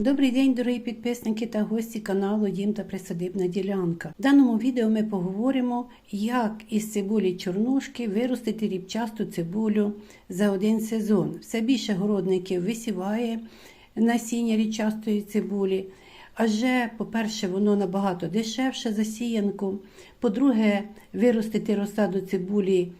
Добрий день, дорогі підписники та гості каналу Дім та Присадибна ділянка. В даному відео ми поговоримо, як із цибулі чорнушки виростити ріпчасту цибулю за один сезон. Все більше городників висіває насіння ріпчастої цибулі. Адже, по-перше, воно набагато дешевше за сіянку. По-друге, виростити розсаду цибулі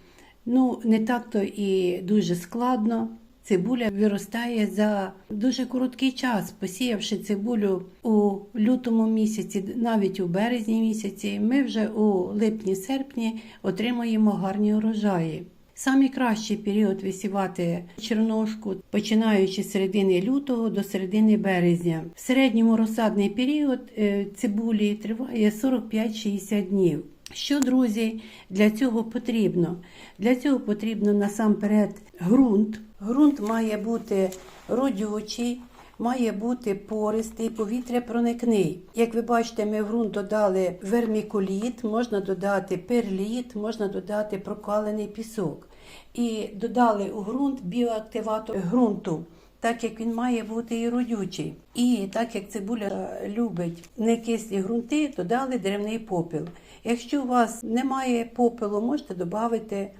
ну, не так-то і дуже складно. Цибуля виростає за дуже короткий час, посіявши цибулю у лютому місяці, навіть у березні місяці, ми вже у липні-серпні отримуємо гарні урожаї. Самий кращий період висівати черношку, починаючи з середини лютого до середини березня. В середньому розсадний період е, цибулі триває 45-60 днів. Що, друзі, для цього потрібно? Для цього потрібно насамперед ґрунт. Ґрунт має бути родючий, має бути пористий, повітря проникний. Як ви бачите, ми в ґрунт додали вермікуліт, можна додати перліт, можна додати прокалений пісок. І додали у ґрунт біоактиватор ґрунту. Так як він має бути і родючий. І так як цибуля любить некислі ґрунти, додали деревний попіл. Якщо у вас немає попелу, можете додати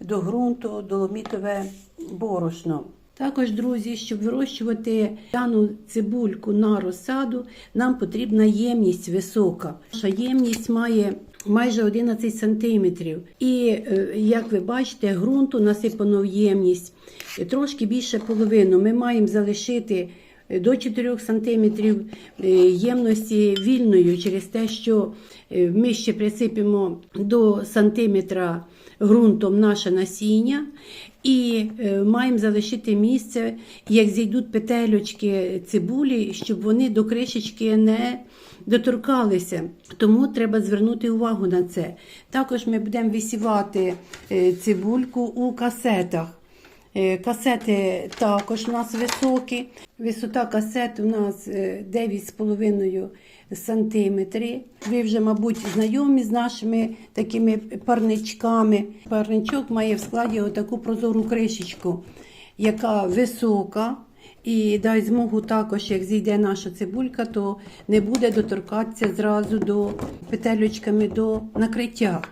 до ґрунту доломітове борошно. Також, друзі, щоб вирощувати дану цибульку на розсаду, нам потрібна ємність висока. Наша ємність має майже 11 сантиметрів. І, е, як ви бачите, ґрунту насипано в ємність трошки більше половину. Ми маємо залишити до 4 сантиметрів е, ємності вільною через те, що е, ми ще присипемо до сантиметра ґрунтом наше насіння. І е, маємо залишити місце, як зійдуть петельочки цибулі, щоб вони до кришечки не доторкалися. Тому треба звернути увагу на це. Також ми будемо висівати е, цибульку у касетах. Е, Касети також у нас високі. Висота касет у нас е, 9,5 сантиметри. Ви вже, мабуть, знайомі з нашими такими парничками. Парничок має в складі отаку прозору кришечку, яка висока. І дай змогу також, як зійде наша цибулька, то не буде доторкатися зразу до петелючками до накриття.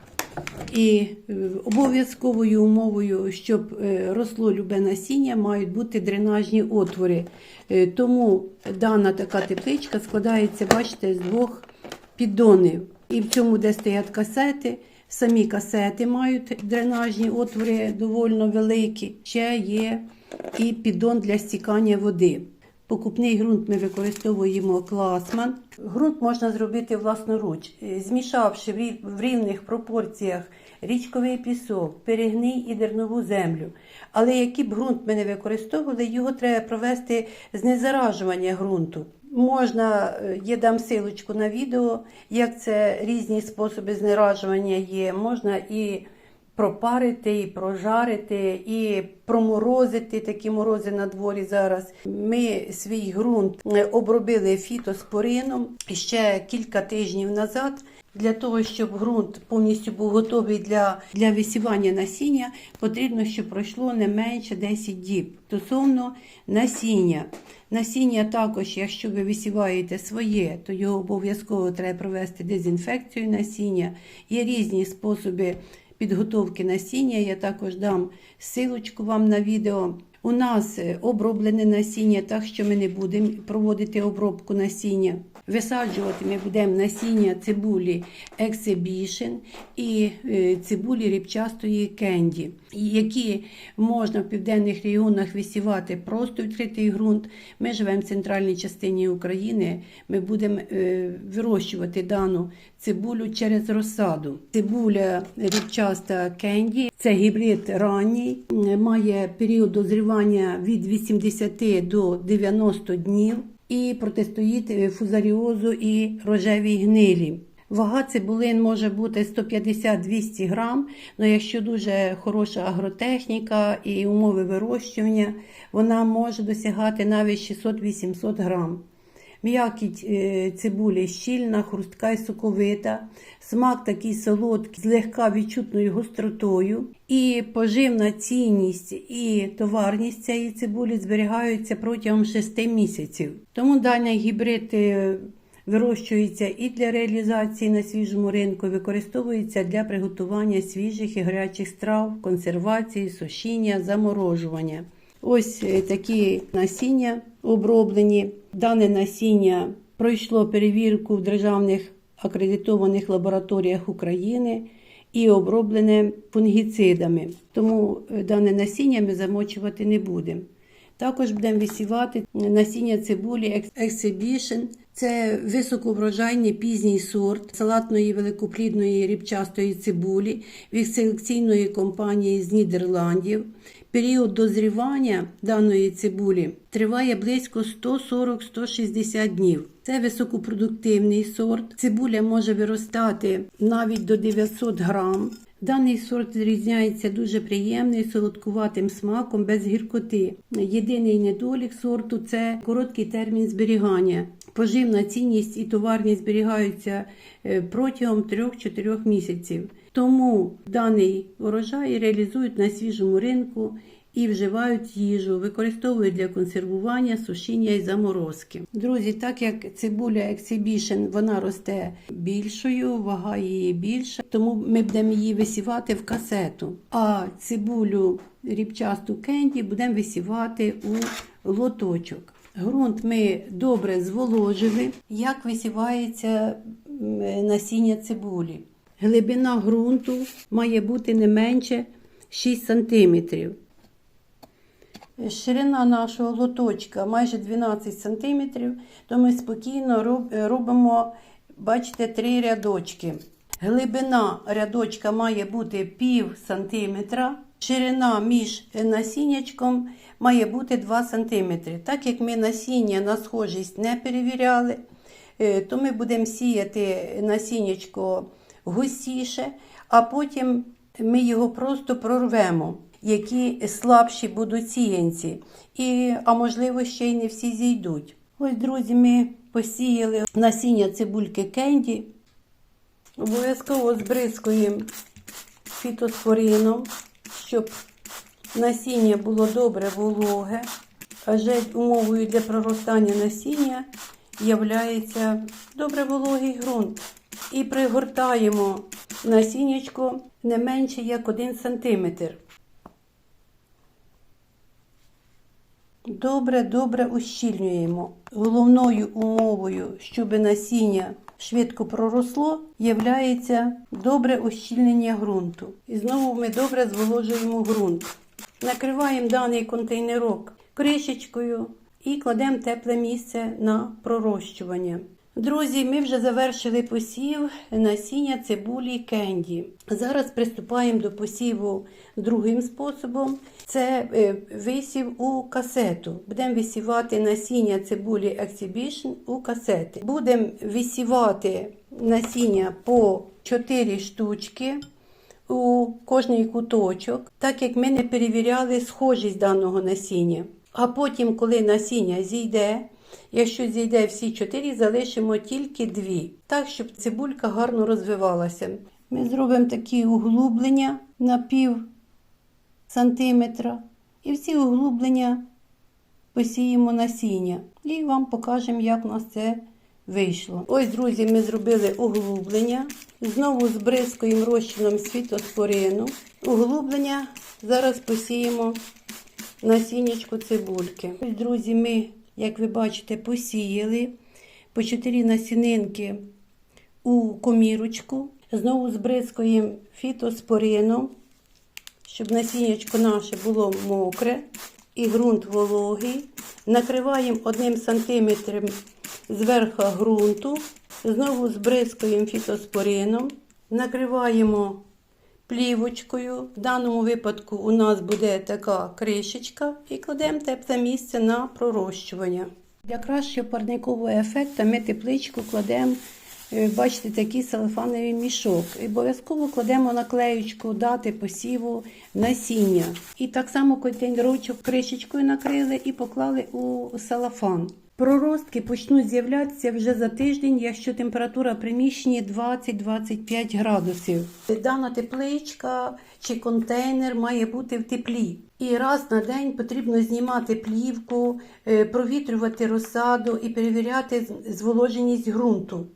І е, обов'язковою умовою, щоб е, росло любе насіння, мають бути дренажні отвори. Е, Тому дана така тепличка складається, бачите, з двох піддонів. І в цьому, де стоять касети, самі касети мають дренажні отвори доволі великі. Ще є і піддон для стікання води. Покупний ґрунт ми використовуємо класман. Ґрунт можна зробити власноруч, е, змішавши в рівних пропорціях річковий пісок, перегній і дернову землю. Але який б ґрунт ми не використовували, його треба провести знезаражування ґрунту. Можна, е, я дам силочку на відео, як це різні способи знеражування є. Можна і пропарити, і прожарити, і проморозити такі морози на дворі зараз. Ми свій ґрунт е, обробили фітоспорином ще кілька тижнів назад. Для того, щоб ґрунт повністю був готовий для, для висівання насіння, потрібно, щоб пройшло не менше 10 діб. Стосовно насіння. Насіння також, якщо ви висіваєте своє, то його обов'язково треба провести дезінфекцію насіння. Є різні способи підготовки насіння. Я також дам силочку вам на відео. У нас е, оброблене насіння, так що ми не будемо проводити обробку насіння. Висаджувати ми будемо насіння цибулі Exhibition і е, цибулі ріпчастої кенді, які можна в південних регіонах висівати просто відкритий ґрунт. Ми живемо в центральній частині України. Ми будемо е, вирощувати дану цибулю через розсаду. Цибуля ріпчаста кенді це гібрид ранній, має період дозрівання від 80 до 90 днів і протистоїть е, фузаріозу і рожевій гнилі. Вага цибулин може бути 150-200 грам, але якщо дуже хороша агротехніка і умови вирощування, вона може досягати навіть 600-800 грам. М'якіть е, цибулі щільна, хрустка і соковита, смак такий солодкий, злегка відчутною гостротою. І поживна цінність і товарність цієї цибулі зберігаються протягом 6 місяців. Тому даний гібрид е, вирощується і для реалізації на свіжому ринку, використовується для приготування свіжих і гарячих страв, консервації, сушіння, заморожування. Ось е, такі насіння оброблені. Дане насіння пройшло перевірку в державних акредитованих лабораторіях України і оброблене фунгіцидами. Тому е, дане насіння ми замочувати не будемо. Також будемо висівати насіння цибулі Exhibition. Це високоврожайний пізній сорт салатної великоплідної рібчастої цибулі від селекційної компанії з Нідерландів. Період дозрівання даної цибулі триває близько 140-160 днів. Це високопродуктивний сорт. Цибуля може виростати навіть до 900 грам. Даний сорт зрізняється дуже приємним солодкуватим смаком без гіркоти. Єдиний недолік сорту це короткий термін зберігання. Поживна цінність і товарність зберігаються е, протягом 3-4 місяців. Тому даний урожай реалізують на свіжому ринку і вживають їжу, використовують для консервування, сушіння і заморозки. Друзі, так як цибуля Exhibition, вона росте більшою, вага її більша, тому ми будемо її висівати в касету. А цибулю рібчасту кенді будемо висівати у лоточок. Грунт ми добре зволожили. Як висівається насіння цибулі? Глибина ґрунту має бути не менше 6 см. Ширина нашого лоточка майже 12 см, то ми спокійно робимо, бачите, три рядочки. Глибина рядочка має бути пів сантиметра, ширина між насіннячком має бути 2 см. Так як ми насіння на схожість не перевіряли, е, то ми будемо сіяти насіннячко густіше, а потім ми його просто прорвемо, які слабші будуть сіянці, і, а можливо, ще й не всі зійдуть. Ось, друзі, ми посіяли насіння цибульки кенді. Обов'язково збризкуємо фітоспорином, щоб насіння було добре вологе. Адже умовою для проростання насіння являється добре вологий ґрунт. І пригортаємо насіннячко не менше як 1 см. Добре, добре ущільнюємо. Головною умовою, щоб насіння швидко проросло, являється добре ущільнення ґрунту. І знову ми добре зволожуємо ґрунт. Накриваємо даний контейнерок кришечкою і кладемо тепле місце на пророщування. Друзі, ми вже завершили посів насіння цибулі кенді. Зараз приступаємо до посіву другим способом. Це е, висів у касету. Будемо висівати насіння цибулі Exhibition у касети. Будемо висівати насіння по 4 штучки у кожний куточок, так як ми не перевіряли схожість даного насіння. А потім, коли насіння зійде, якщо зійде всі чотири, залишимо тільки дві, так, щоб цибулька гарно розвивалася. Ми зробимо такі углублення на пів сантиметра. І всі углублення посіємо насіння. І вам покажемо, як у нас це вийшло. Ось, друзі, ми зробили углублення. Знову збризкуємо розчином світоспорину. Углублення зараз посіємо насіннячко цибульки. Ось, друзі, ми, як ви бачите, посіяли по 4 насінинки у комірочку. Знову збризкуємо фітоспорином, щоб насіннячко наше було мокре і ґрунт вологий. Накриваємо одним сантиметром зверху ґрунту. Знову збризкуємо фітоспорином. Накриваємо плівочкою. В даному випадку у нас буде така кришечка і кладемо тепле місце на пророщування. Для кращого парникового ефекту ми тепличку кладемо, е, бачите, такий салифановий мішок. І обов'язково кладемо наклеючку дати посіву насіння. І так само контейнерочок кришечкою накрили і поклали у салафан. Проростки почнуть з'являтися вже за тиждень, якщо температура приміщення 20-25 градусів. Дана тепличка чи контейнер має бути в теплі. І раз на день потрібно знімати плівку, е, провітрювати розсаду і перевіряти зволоженість ґрунту.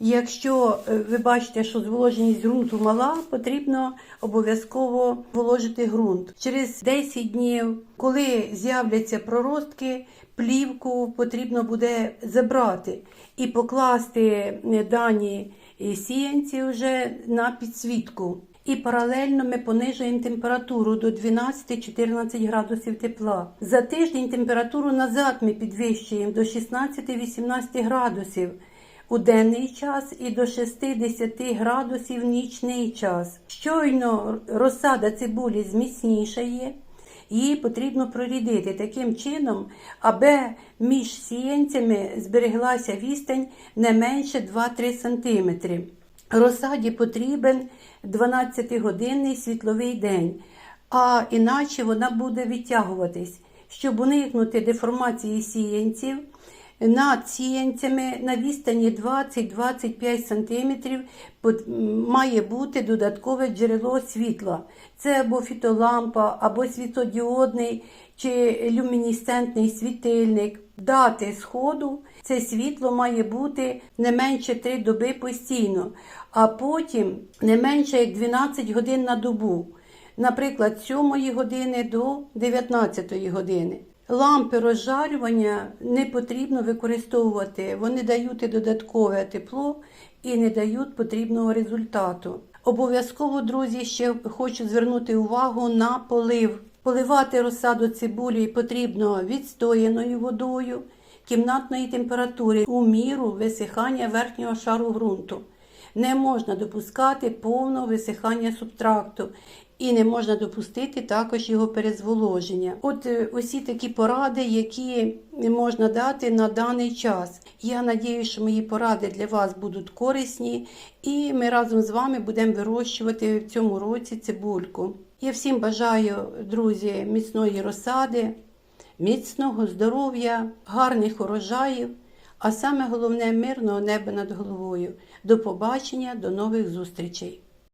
Якщо е, ви бачите, що зволоженість ґрунту мала, потрібно обов'язково вложити ґрунт. Через 10 днів, коли з'являться проростки, плівку потрібно буде забрати і покласти е, дані е, сіянці вже на підсвітку. І паралельно ми понижуємо температуру до 12-14 градусів тепла. За тиждень температуру назад ми підвищуємо до 16-18 градусів у денний час і до 60 градусів в нічний час. Щойно розсада цибулі зміцнішає, її потрібно прорідити таким чином, аби між сіянцями збереглася відстань не менше 2-3 см. Розсаді потрібен 12-годинний світловий день, а іначе вона буде відтягуватись. Щоб уникнути деформації сіянців, над сіянцями на відстані 20-25 см має бути додаткове джерело світла. Це або фітолампа, або світлодіодний чи люмінесцентний світильник. Дати сходу це світло має бути не менше 3 доби постійно, а потім не менше як 12 годин на добу. Наприклад, з 7 години до 19 години. Лампи розжарювання не потрібно використовувати, вони дають додаткове тепло і не дають потрібного результату. Обов'язково, друзі, ще хочу звернути увагу на полив. Поливати розсаду цибулі потрібно відстояною водою кімнатної температури у міру висихання верхнього шару ґрунту. Не можна допускати повного висихання субтракту і не можна допустити також його перезволоження. От е, усі такі поради, які можна дати на даний час. Я надіюся, що мої поради для вас будуть корисні, і ми разом з вами будемо вирощувати в цьому році цибульку. Я всім бажаю, друзі, міцної розсади, міцного здоров'я, гарних урожаїв, а саме головне мирного неба над головою. До побачення, до нових зустрічей!